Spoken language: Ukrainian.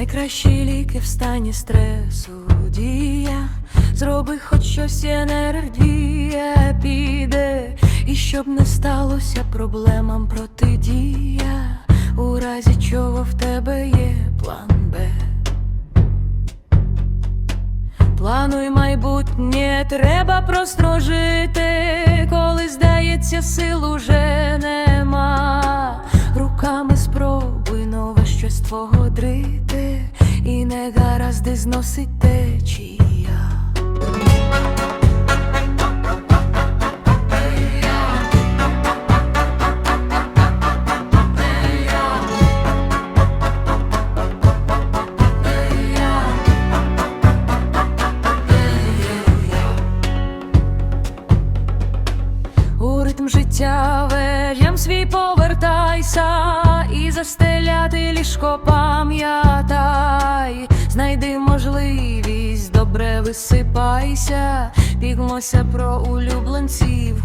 Найкращі ліки в стані стресу дія. Зроби хоч щось енергія піде, і щоб не сталося проблемам протидія. У разі чого в тебе є план Б. Плануй майбутнє, треба просто жити, коли здається, сил уже щось твого дрити, і не гаразди зносить течія. У ритм життя вежям свій повертайся і застеляти ліжко пам'ятай, знайди можливість, добре висипайся, пігмося про улюбленців